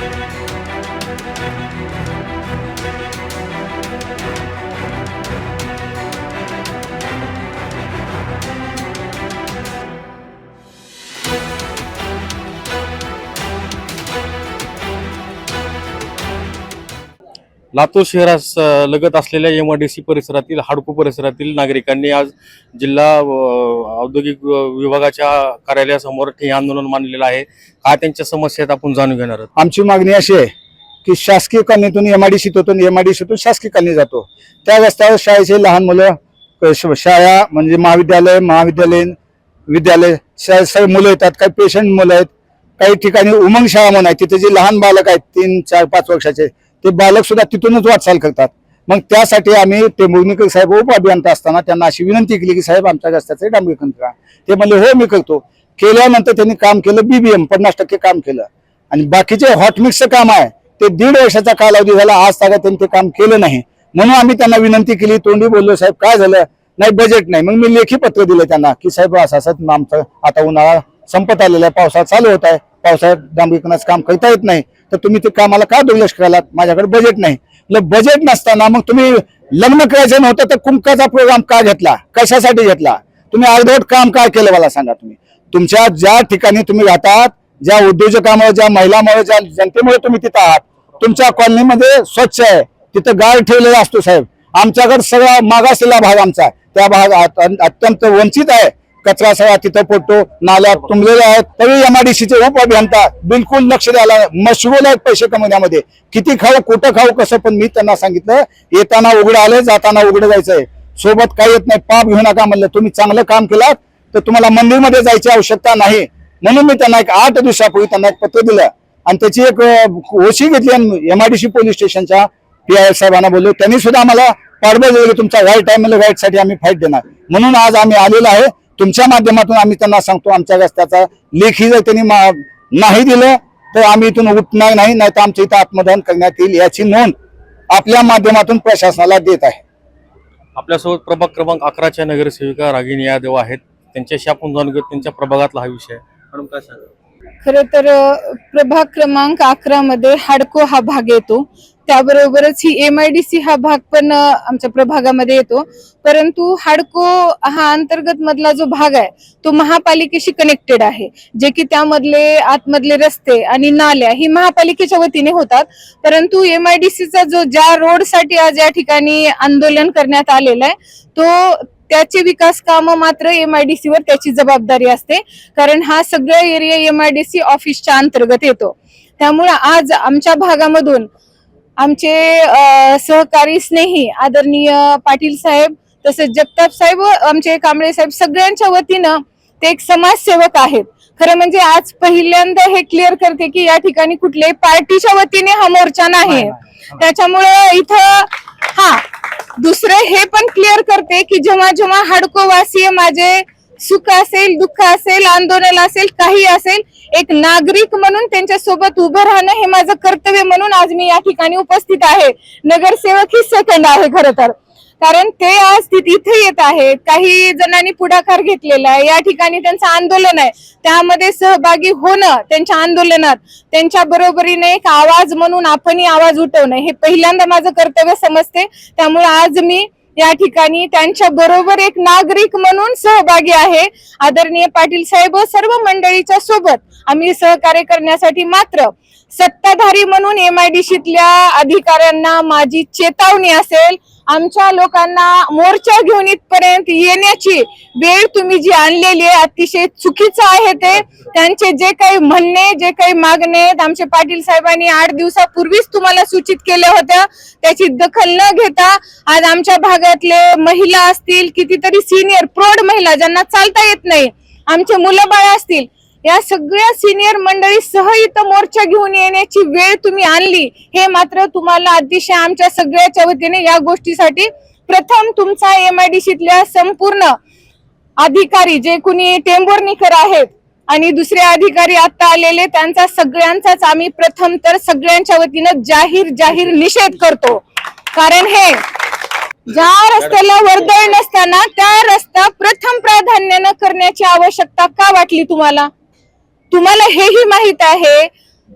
Thank you. Latur शहरास लगत असलेल्या M I D C परिसरातील हाडको परिसरातील नागरिकांनी आज जिल्हा औद्योगिक विभागाच्या कार्यालयासमोर हे आंदोलन मानलेलं आहे. काय त्यांच्या समस्या आहेत आपण जाणून घेणार आहोत. आमची मागणी अशी आहे की शासकीय कॉलनीतून आय डी शितून शासकीय कॉलनी जातो. त्या रस्त्यावर शाळेचे लहान मुलं शाळा म्हणजे महाविद्यालय महाविद्यालयीन विद्यालय शा- सगळे मुलं येतात काही पेशंट मुलं आहेत काही ठिकाणी उमंग शाळा म्हणून आहे तिथे जे लहान बालक आहेत तीन चार पाच वर्षाचे ते बालक सुद्धा तिथूनच वाटचाल करतात. मग त्यासाठी आम्ही ते मुरणीकर साहेब उप अभियंता असताना त्यांना अशी विनंती केली की साहेब आमच्या रस्त्याचे डांबरीकरण करा. ते म्हणले हो मी करतो. केल्यानंतर त्यांनी काम केलं बीबीएम पन्नास टक्के काम केलं. आणि बाकीचे हॉटमिक्सचं काम आहे ते दीड वर्षाचा कालावधी झाला आज तागा त्यांनी ते काम केलं नाही. म्हणून आम्ही त्यांना विनंती केली तोंडी बोललो साहेब काय झालं? नाही बजेट नाही. मग मी लेखी पत्र दिलं त्यांना की साहेब असं असं आमचं आता उन्हाळा संपत आलेला आहे पावसाळा चालू होत आहे. पावसाळ्यात डांबरीकरणाचं काम करता येत नाही तर तुम्ही ते कामाला का दुर्लक्ष करायला माझ्याकडे बजेट नाही. बजेट नसताना मग तुम्ही लग्न करायचं नव्हतं तर कुंकाचा प्रोग्राम का घेतला? कशासाठी घेतला? तुम्ही अर्धवट काम काय केलं मला सांगा तुम्ही. तुमच्या ज्या ठिकाणी तुम्ही राहतात ज्या उद्योजकामुळे ज्या महिलामुळे ज्या जनतेमुळे तुम्ही तिथं आहात तुमच्या कॉलनीमध्ये स्वच्छ आहे. तिथं गाळ ठेवलेला असतो साहेब. आमच्याकडे सगळा मागासलेला भाग आमचा त्या भाग अत्यंत वंचित आहे. कचरा सगळा तिथं पडतो नाल्या तुंबलेल्या आहेत. तरी एमआयडीसीचे उप अभियंता बिलकुल लक्ष द्यायला मशगूल आहेत पैसे कमवण्यामध्ये किती खाऊ कुठं खाऊ कसं पण मी त्यांना सांगितलं येताना उघडं आलं जाताना उघडं जायचंय. सोबत काही येत नाही पाप घेऊ नका म्हणलं. तुम्ही चांगलं काम केलात तर तुम्हाला मंदिरमध्ये जायची आवश्यकता नाही. म्हणून मी त्यांना एक आठ दिवसापूर्वी त्यांना एक पत्र दिलं. आणि त्याची एक ओशी घेतली एमआयडीसी पोलीस स्टेशनच्या पी आय साहेबांना बोललो त्यांनी सुद्धा आम्हाला पाठबळ दिलं तुमचा व्हाईट आहे. म्हणजे साठी आम्ही फाईट देणार. म्हणून आज आम्ही आलेलो आहे. तुमच्या माध्यमातून आम्ही त्यांना सांगतो आमच्या रस्त्याचा लेखी जर त्यांनी मा- नाही दिलं तर आम्ही इथून उठणार नाही नाही तर आमच्या इथं आत्मदहन करण्यात येईल याची नोंद आपल्या माध्यमातून प्रशासनाला देत आहे. आपल्यासोबत प्रभाग क्रमांक अकराच्या नगरसेविका रागिनी यादव आहेत. त्यांच्याशी आपण जाणून घेऊ त्यांच्या प्रभागातला हा विषय. आहे. मॅडम काय सांगा खर तर प्रभाग क्रमांक अकरा मध्ये हाडको हा भाग येतो. त्याबरोबरच ही एम आय डी सी हा भाग पण आमच्या प्रभागामध्ये येतो. परंतु हाडको हा अंतर्गत मधला जो भाग आहे तो महापालिकेशी कनेक्टेड आहे. जे की त्यामधले आतमधले रस्ते आणि नाल्या ही महापालिकेच्या वतीने होतात. परंतु एम आय डी सीचा जो ज्या रोडसाठी आज या ठिकाणी आंदोलन करण्यात आलेलं आहे तो त्याचे विकास कामं मात्र एम आयडीसी वर त्याची जबाबदारी असते. कारण हा सगळा एरिया एम आयडीसी ऑफिसच्या अंतर्गत येतो. त्यामुळे आज आमच्या भागामधून आमचे सहकारी स्नेही आदरणीय पाटील साहेब तसेच जगताप साहेब आमचे कांबळे साहेब सगळ्यांच्या वतीनं ते एक समाजसेवक आहेत. खरं म्हणजे आज पहिल्यांदा हे क्लिअर करते की या ठिकाणी कुठल्याही पार्टीच्या वतीने हा मोर्चा नाही त्याच्यामुळे इथं हा दुसरं हे पण क्लिअर करते की जेव्हा जेव्हा हाडकोवासीय माझे सुख असेल दुःख असेल आंदोलन असेल काही असेल एक नागरिक म्हणून त्यांच्यासोबत उभं राहणं हे माझं कर्तव्य म्हणून आज मी या ठिकाणी उपस्थित आहे. नगरसेवक ही सेकंड आहे खरं तर. कारण ते आज तिथे इथे येत आहेत काही जणांनी पुढाकार घेतलेला आहे या ठिकाणी त्यांचं आंदोलन आहे. त्यामध्ये सहभागी होणं त्यांच्या आंदोलनात त्यांच्या बरोबरीने एक आवाज म्हणून आपणही आवाज उठवणं हे पहिल्यांदा माझं कर्तव्य समजते. त्यामुळे आज मी या ठिकाणी त्यांच्या बरोबर एक नागरिक म्हणून सहभागी आहे. आदरणीय पाटील साहेब सर्व मंडळीच्या सोबत आम्ही सहकार्य करण्यासाठी मात्र सत्ताधारी म्हणून एमआयडीसीतल्या अधिकाऱ्यांना माझी चेतावणी असेल. आमच्या लोकांना मोर्चा घेऊन इथपर्यंत येण्याची वेळ तुम्ही जी आणलेली आहे अतिशय चुकीचं आहे ते. त्यांचे जे काही म्हणणे जे काही मागणे आमचे पाटील साहेबांनी आठ दिवसापूर्वीच तुम्हाला सूचित केल्या होत्या त्याची दखल न घेता आज आमच्या भागातले महिला असतील कितीतरी सिनियर प्रौढ महिला ज्यांना चालता येत नाही आमचे मुलं बाळ असतील या सगळ्या सिनियर मंडळी सह इथं मोर्चा घेऊन येण्याची वेळ तुम्ही आणली. हे मात्र तुम्हाला अतिशय आमच्या सगळ्याच्या वतीने या गोष्टीसाठी प्रथम तुमचा एमआयडीसीतल्या संपूर्ण अधिकारी जे कुणी टेंभुर्णीकर आहेत आणि दुसरे अधिकारी आता आलेले त्यांचा सगळ्यांचाच आम्ही प्रथम तर सगळ्यांच्या वतीनं जाहीर जाहीर निषेध करतो. कारण हे ज्या रस्त्याला वर्दळ नसताना त्या रस्ता प्रथम प्राधान्यानं करण्याची आवश्यकता का वाटली तुम्हाला? तुम्हाला हेही माहीत आहे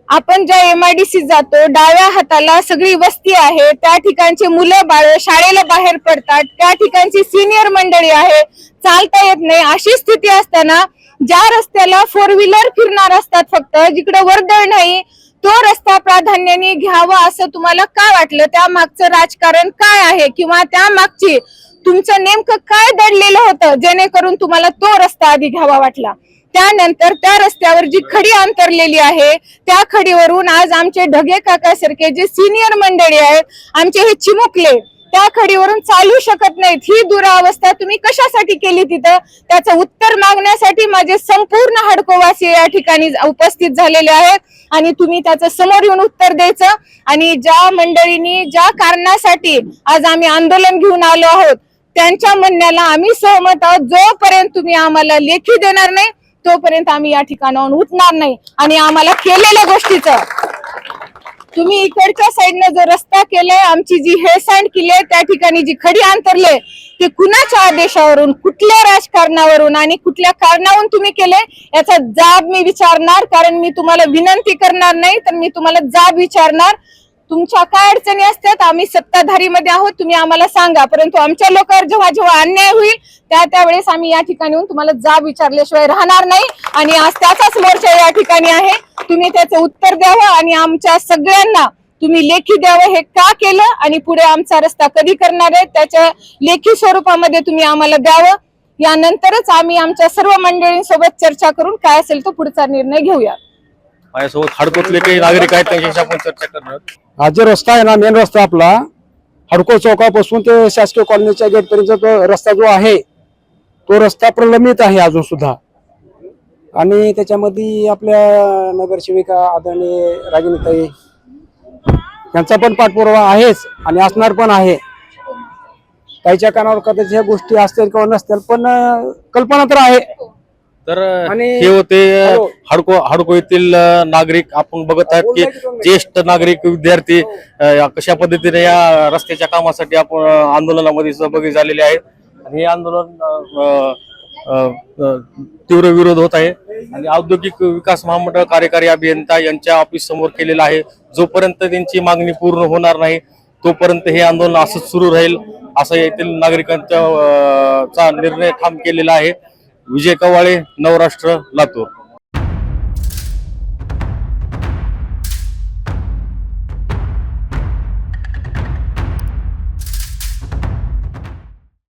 आपण ज्या एमआयडीसी जातो डाव्या हाताला सगळी वस्ती आहे त्या ठिकाणची मुलं बाळ शाळेला बाहेर पडतात त्या ठिकाणची सिनियर मंडळी आहे चालता येत नाही अशी स्थिती असताना ज्या रस्त्याला फोर व्हीलर फिरणार असतात फक्त जिकडे वर्दळ नाही तो रस्ता प्राधान्याने घ्यावा असं तुम्हाला का वाटलं? त्या मागचं राजकारण काय आहे? किंवा त्या मागची तुमचं नेमकं काय दडलेलं होतं? जेणेकरून तुम्हाला तो रस्ता आधी घ्यावा वाटला. त्यानंतर त्या रस्त्यावर जी खडी अंतरलेली आहे त्या खडीवरून आज आमचे ढगे काकासारखे जे सिनियर मंडळी आहेत आमचे हे चिमुकले त्या खडीवरून चालू शकत नाहीत. ही दुरावस्था तुम्ही कशासाठी केली तिथं? त्याचं उत्तर मागण्यासाठी माझे संपूर्ण हडकोवासी या ठिकाणी उपस्थित झालेले आहेत आणि तुम्ही त्याचं समोर येऊन उत्तर द्यायचं. आणि ज्या मंडळींनी ज्या कारणासाठी आज आम्ही आंदोलन घेऊन आलो आहोत त्यांच्या म्हणण्याला आम्ही सहमत आहोत. जोपर्यंत तुम्ही आम्हाला लेखी देणार नाही तोपर्यंत आम्ही या ठिकाणाहून उठणार नाही. आणि आम्हाला केलेल्या गोष्टीचं. तुम्ही इकडच्या साईडनं जो रस्ता केलाय आमची जी हेळसांड केली आहे त्या ठिकाणी जी खडी अंतरले ते कुणाच्या आदेशावरून कुठल्या राजकारणावरून आणि कुठल्या कारणावरून तुम्ही केले याचा जाब मी विचारणार. कारण मी तुम्हाला विनंती करणार नाही तर मी तुम्हाला जाब विचारणार. तुमच्या काय अडचणी असतात आम्ही सत्ताधारी मध्ये आहोत तुम्ही आम्हाला सांगा. परंतु आमच्या लोकांवर जेव्हा जेव्हा अन्याय होईल त्या त्यावेळेस आम्ही या ठिकाणी येऊन तुम्हाला जाब विचारल्याशिवाय राहणार नाही. आणि आज त्याचाच मोर्चा या ठिकाणी आहे. तुम्ही त्याचं उत्तर द्यावं आणि आमच्या सगळ्यांना तुम्ही लेखी द्यावं हे का केलं? आणि पुढे आमचा रस्ता कधी करणार आहे? त्याच्या लेखी स्वरूपामध्ये तुम्ही आम्हाला द्यावं. यानंतरच आम्ही आमच्या सर्व मंडळींसोबत चर्चा करून काय असेल तो पुढचा निर्णय घेऊया. माझ्यासोबत हडकोतले काही नागरिक आहेत त्यांच्याशी आपण चर्चा करणार आहोत. हा जो रस्ता आहे ना मेन रस्ता आपला हडको चौकापासून ते शासकीय कॉलनीच्या गेट पर्यंत जो रस्ता जो आहे तो रस्ता प्रलंबित आहे अजून सुद्धा. आणि त्याच्यामध्ये आपल्या नगरसेविका आदरणीय रागिनीताई यांचा पण पाठपुरावा आहेच आणि असणार पण आहे. त्याच्या कानावर कदाचित ह्या गोष्टी असतील किंवा नसतील पण अं, कल्पना तर आहे. तर हे होते हॅलो. हाडको हाडको येथील नागरिक. आपण बघत आहात की ज्येष्ठ नागरिक विद्यार्थी या कशा पद्धतीने या रस्त्याच्या कामासाठी आपण आंदोलनामध्ये सहभागी झालेले आहेत. आणि हे आंदोलन तीव्र विरोध होत आहे. आणि औद्योगिक विकास महामंडळ कार्यकारी अभियंता यांच्या ऑफिस समोर केलेला आहे. जोपर्यंत त्यांची मागणी पूर्ण होणार नाही तोपर्यंत हे आंदोलन असंच सुरू राहील असं येथील नागरिकांचा चा निर्णय ठाम केलेला आहे. विजय कवाळे नवराष्ट्र लातूर.